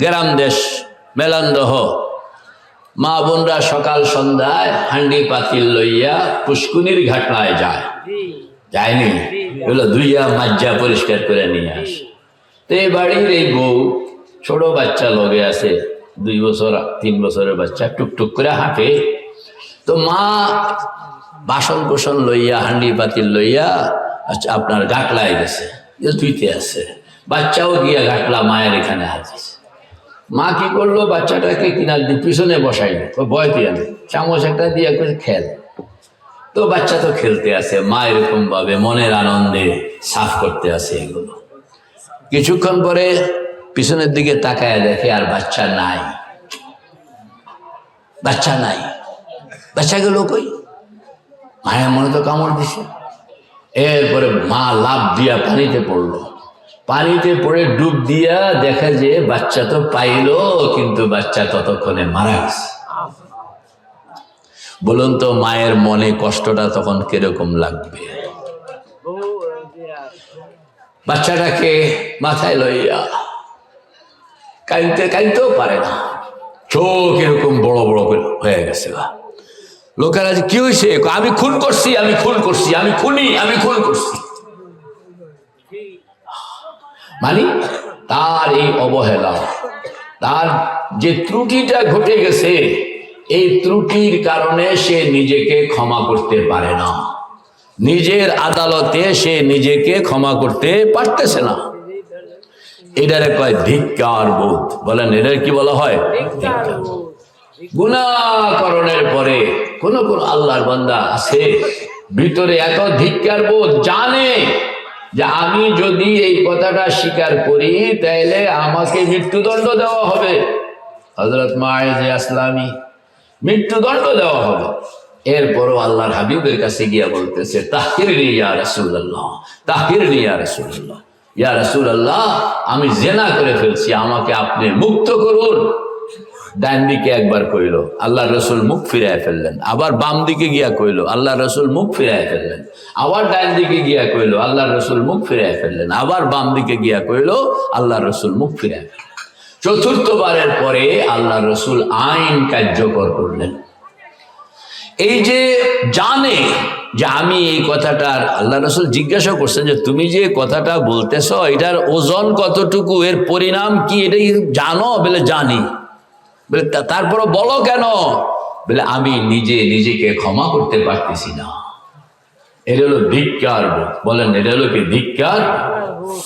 গ্রাম দেশ মেলান্দহ। মা বোনরা সকাল সন্ধ্যায় হান্ডি পাতিল লইয়া পুষ্কুনির ঘাটলায় যায়। যায়নি? এগুলো ধুইয়া মাজ্জা পরিষ্কার করে নিয়ে আসে। তো এই বাড়ির এই বউ ছোট বাচ্চা লগে আছে, দুই বছর, তিন বছরের বাচ্চা, টুকটুক করে হাঁটে। তো মা বাসন কোসন লইয়া, হান্ডি পাতিল লইয়া আচ্ছা আপনার গাটলায় গেছে ধুইতে আছে বাচ্চাও গিয়া গাটলা মায়ের এখানে হাজিছে মা কি করল? বাচ্চাটাকে কিনার পিছনে বসাইলো। বয় আনে চামচ একটা দিয়ে করে খেল। তো বাচ্চা তো খেলতে আছে মা এরকম ভাবে মনের আনন্দে সাফ করতে আছে এগুলো। কিছুক্ষণ পরে পিছনের দিকে তাকায় দেখে আর বাচ্চা নাই। বাচ্চা নাই। বাচ্চাগুলো কই? মায়ের মনে তো কামড় দিছে। এরপরে মা লাভ দিয়া পানিতে পড়ল। পানিতে পড়ে ডুব দিয়া দেখা যে বাচ্চা তো পাইলো, কিন্তু বাচ্চা ততক্ষণে মারা গেছে। বলুন তো, মায়ের মনে কষ্টটা তখন কীরকম লাগবে? বাচ্চাটাকে মাথায় লইয়া কাইতে কাইতেও পারে না। চোখ এরকম বড় বড় হয়ে গেছে লোকেরা কি হয়েছে আমি খুন করছি, আমি খুন করছি, আমি খুনি, আমি খুন করছি। মানে তার এই অবহেলা তার যে ত্রুটিটা ঘটে গেছে এই ত্রুটির কারণে সে নিজেকে ক্ষমা করতে পারে না। নিজের আদালতে সে নিজেকে ক্ষমা করতে পারতেছে না। এটারে কয় ধিক্কার বোধ। বলেন এটার কি বলা হয়? গুণাকরণের পরে কোন কোন আল্লাহর বান্দা আছে ভিতরে এত ধিক্কার বোধ জানে যে আমি যদি এই কথাটা স্বীকার করি তাহলে আমাকে মৃত্যুদণ্ড দেওয়া হবে। হজরত মায়েজে আসলামী, মৃত্যুদণ্ড দেওয়া হবে। এরপরও আল্লাহর হাবিবের কাছে গিয়া বলতেছে, তাহির ইয়া রসুল্লাহ তাহির ইয়া রসুল্লাহ ইয়া রসুল্লাহ আমি জেনা করে ফেলছি, আমাকে আপনি মুক্ত করুন। ডান দিকে একবার কইল আল্লাহ রসুল মুখ ফিরায় ফেললেন। আবার বাম দিকে গিয়া কইল আল্লাহ রসুল মুখ ফিরায় ফেললেন। আবার ডান দিকে গিয়া কইল আল্লাহ রসুল মুখ ফিরায় ফেললেন। আবার বাম দিকে গিয়া কইল আল্লাহ রসুল মুখ ফিরায় ফেললেন। চতুর্থবারের পরে আল্লাহ রসুল আইন কার্যকর করলেন। এই যে জানে যে আমি এই কথাটার আল্লাহ রসুল জিজ্ঞাসা করছেন যে তুমি যে কথাটা বলতেছ, এটার ওজন কতটুকু, এর পরিণাম কি এটা কি জানো বলে জানি। বলে, তা- তারপরও বলো কেন? বলে, আমি নিজে নিজেকে ক্ষমা করতে পারতেছি না। এটা হলো ধিক্কার। বলেন এটা হলো কি ধিক্কার